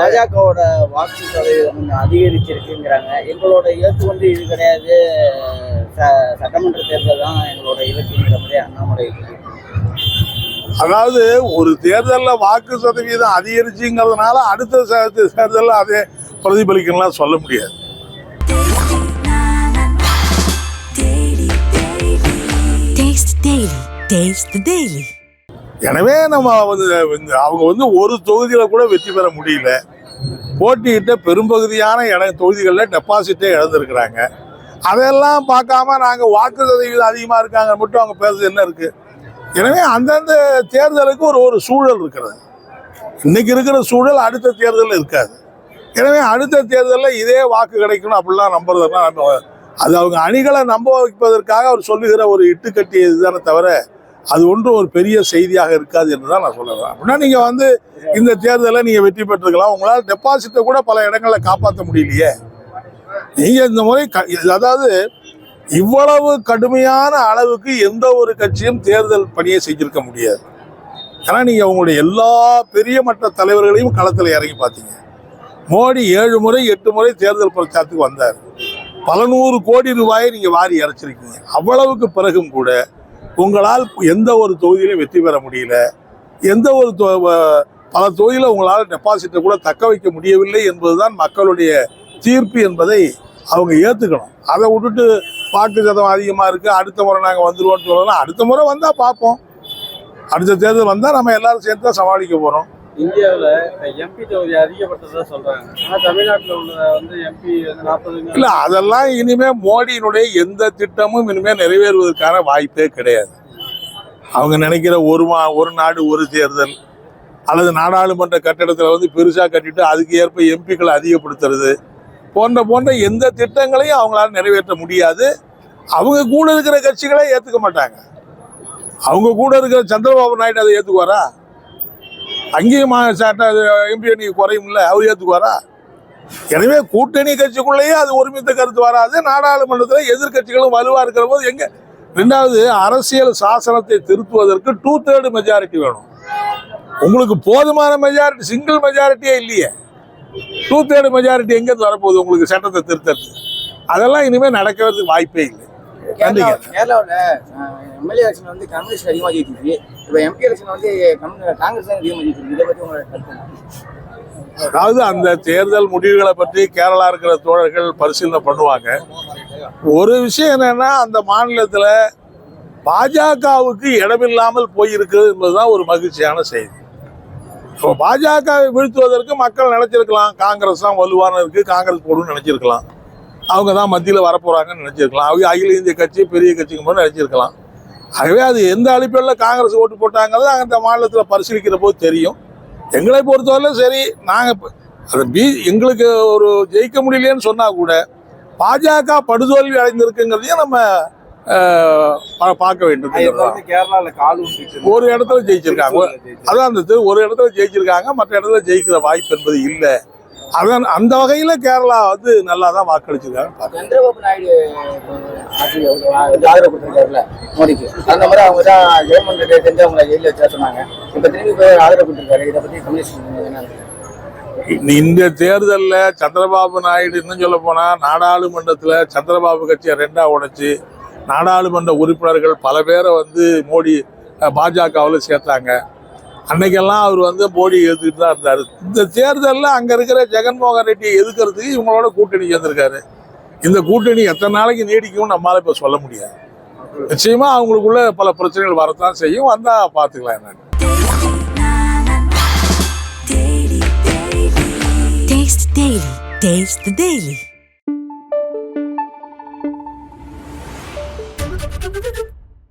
பாஜகவோட வாக்கு சதவீதம் அதிகரிச்சிருக்குங்கிறாங்க. எங்களோட இலக்கு வந்து இது கிடையாது. ச- சட்டமன்ற தேர்தல் தான் எங்களோட இலக்குங்கிற மாதிரி அண்ணாமலை அதாவது ஒரு தேர்தலில் வாக்கு சதவீதம் அதிகரிச்சுங்கிறதுனால அடுத்த ச- தேர்தலில் அதே பிரதிபலிக்கலாம் சொல்ல முடியாது. Taste the Daily. எனவே நம்ம வந்து அவங்க வந்து ஒரு தொகுதியில் கூட வெற்றி பெற முடியல. போட்டியிட்ட பெரும்பகுதியான இட தொகுதிகளில் டெபாசிட்டே இழந்திருக்கிறாங்க. அதெல்லாம் பார்க்காம நாங்கள் வாக்கு சதவீதம் அதிகமாக இருக்காங்க மட்டும் அவங்க பேசுறது என்ன இருக்குது எனவே அந்தந்த தேர்தலுக்கு ஒரு ஒரு சூழல் இருக்கிறது. இன்னைக்கு இருக்கிற சூழல் அடுத்த தேர்தலில் இருக்காது. எனவே அடுத்த தேர்தலில் இதே வாக்கு கிடைக்கணும் அப்படிலாம் நம்புறதெல்லாம் நம்ம அது அவங்க அணிகளை நம்ப வைப்பதற்காக அவர் சொல்லுகிற ஒரு இட்டுக்கட்டி இதுதானே தவிர அது ஒன்றும் ஒரு பெரிய செய்தியாக இருக்காது என்று தான் நான் சொல்லுவேன் அப்படின்னா நீங்கள் வந்து இந்த தேர்தலில் நீங்கள் வெற்றி பெற்றிருக்கலாம். உங்களால் டெபாசிட்டை கூட பல இடங்களில் காப்பாற்ற முடியலையே. நீங்கள் இந்த முறை க- அதாவது இவ்வளவு கடுமையான அளவுக்கு எந்த ஒரு கட்சியும் தேர்தல் பணியை செஞ்சிருக்க முடியாது. ஏன்னா நீங்கள் உங்களுடைய எல்லா பெரிய மற்ற தலைவர்களையும் களத்தில் இறங்கி பார்த்தீங்க. மோடி ஏழு முறை எட்டு முறை தேர்தல் பிரச்சாரத்துக்கு வந்தார். பல நூறு கோடி ரூபாயை நீங்கள் வாரி இறைச்சிருக்கீங்க. அவ்வளவுக்கு பிறகும் கூட உங்களால் எந்த ஒரு தொகுதியிலையும் வெற்றி பெற முடியல. எந்த ஒரு தொ- வ- பல தொகுதியில் உங்களால் டெபாசிட்டை கூட தக்க வைக்க முடியவில்லை என்பதுதான் மக்களுடைய தீர்ப்பு என்பதை அவங்க ஏற்றுக்கணும் அதை விட்டுட்டு வாக்கு சதம் அதிகமாக இருக்குது அடுத்த முறை நாங்கள் வந்துடுவோம்னு சொல்லலாம். அடுத்த முறை வந்தால் பார்ப்போம். அடுத்த தேர்தல் வந்தால் நம்ம எல்லாரும் சேர்த்து தான் சமாளிக்க போகிறோம் இந்தியாவில் எம்பி தொகுதி அதிகப்பட்டதாக சொல்கிறாங்க ஆனால் தமிழ்நாட்டில் உள்ள வந்து எம்பி வந்து நாற்பது இல்லை. அதெல்லாம் இனிமேல் மோடியினுடைய எந்த திட்டமும் இனிமேல் நிறைவேறுவதற்கான வாய்ப்பே கிடையாது. அவங்க நினைக்கிற ஒரு மா ஒரு நாடு ஒரு தேர்தல் அல்லது நாடாளுமன்ற கட்டடத்தில் வந்து பெருசாக கட்டிட்டு அதுக்கு ஏற்ப எம்பிக்களை அதிகப்படுத்துறது போன்ற போன்ற எந்த திட்டங்களையும் அவங்களால நிறைவேற்ற முடியாது. அவங்க கூட இருக்கிற கட்சிகளே ஏற்றுக்க மாட்டாங்க. அவங்க கூட இருக்கிற சந்திரபாபு நாயுடு அதை ஏற்றுக்குவாரா அங்கேயும் சட்ட எம்பி அணி குறையும்ல அவர் ஏற்றுக்குவாரா எனவே கூட்டணி கட்சிக்குள்ளேயே அது ஒருமித்த கருத்து வராது. நாடாளுமன்றத்தில் எதிர்க்கட்சிகளும் வலுவாக இருக்கிற போது எங்கே ரெண்டாவது அரசியல் சாசனத்தை திருத்துவதற்கு டூ தேர்டு மெஜாரிட்டி வேணும். உங்களுக்கு போதுமான மெஜாரிட்டி சிங்கிள் மெஜாரிட்டியே இல்லையே. டூ தேர்டு மெஜாரிட்டி எங்கேருந்து வரப்போகுது உங்களுக்கு சட்டத்தை திருத்தறது அதெல்லாம் இனிமேல் நடக்கிறதுக்கு வாய்ப்பே இல்லை. கேரளாவில் எம்எல்ஏ எலெக்ஷன் வந்து கம்யூனிஸ்ட் அதிகமாக ஜெயிச்சிருக்கு இப்போ எம்பி எலெக்ஷன் வந்து காங்கிரஸ் தான் அதிகமாக ஜெயிச்சிருக்கு இதை பற்றி உங்களோட கருத்து என்ன? அதாவது அந்த தேர்தல் முடிவுகளை பற்றி கேரளா இருக்கிற தோழர்கள் பரிசீலனை பண்ணுவாங்க. ஒரு விஷயம் என்னன்னா அந்த மாநிலத்தில் பாஜகவுக்கு இடமில்லாமல் போயிருக்கிறது என்பதுதான் ஒரு மகிழ்ச்சியான செய்தி. இப்போ பாஜகவை வீழ்த்துவதற்கு மக்கள் நினைச்சிருக்கலாம். காங்கிரஸ் தான் வலுவான இருக்கு காங்கிரஸ் போடுன்னு நினைச்சிருக்கலாம். அவங்க தான் மத்தியில் வரப்போறாங்கன்னு நினைச்சிருக்கலாம். அவங்க அகில இந்திய கட்சி பெரிய கட்சிக்கு போது நினைச்சிருக்கலாம். ஆகவே அது எந்த அடிப்படையில் காங்கிரஸ் ஓட்டு போட்டாங்கிறது அந்த மாநிலத்தில் பரிசீலிக்கிற போது தெரியும். எங்களை பொறுத்தவரையிலும் சரி நாங்கள் அது பி எங்களுக்கு ஒரு ஜெயிக்க முடியலையேன்னு சொன்னால் கூட பாஜக படுதோல்வி அடைந்திருக்குங்கிறதையும் நம்ம பார்க்க வேண்டும். ஒரு இடத்துல ஜெயிச்சிருக்காங்க. அதான் அந்த ஒரு இடத்துல ஜெயிச்சிருக்காங்க மற்ற இடத்துல ஜெயிக்கிற வாய்ப்பு என்பது இல்லை. அதான் அந்த வகையில் கேரளா வந்து நல்லா தான் வாக்களிச்சிருக்காங்க. சந்திரபாபு நாயுடு ஆதரவு கொடுத்துருக்காருல்ல மோடிக்கு அந்த மாதிரி அவங்க தான் ஜெயமோகன் ரெட்டி செஞ்சு அவங்களை ஜெயிலில் வச்சா சொன்னாங்க இப்போ திரும்பி போய் ஆதரவு கொடுத்துருக்காரு இதை பற்றி கம்யூனிஸ்ட்? இந்த தேர்தலில் சந்திரபாபு நாயுடு இன்னும் சொல்ல போனால் நாடாளுமன்றத்தில் சந்திரபாபு கட்சியை ரெண்டா உடைச்சு நாடாளுமன்ற உறுப்பினர்கள் பல பேரை வந்து மோடி பாஜகவில் சேர்த்தாங்க அன்னைக்கெல்லாம் அவர் வந்து மோடி எதிர்த்துட்டு தான் இருந்தார். இந்த தேர்தலில் அங்கே இருக்கிற ஜெகன்மோகன் ரெட்டியை எதிர்க்கிறதுக்கு இவங்களோட கூட்டணி சேர்ந்துருக்காரு? இந்த கூட்டணி எத்தனை நாளைக்கு நீடிக்கும்னு நம்மளால இப்போ சொல்ல முடியாது. நிச்சயமா அவங்களுக்குள்ள பல பிரச்சனைகள் வரத்தான் செய்யும். வந்தா பார்த்துக்கலாம் என்னன்னு. Taste the Daily.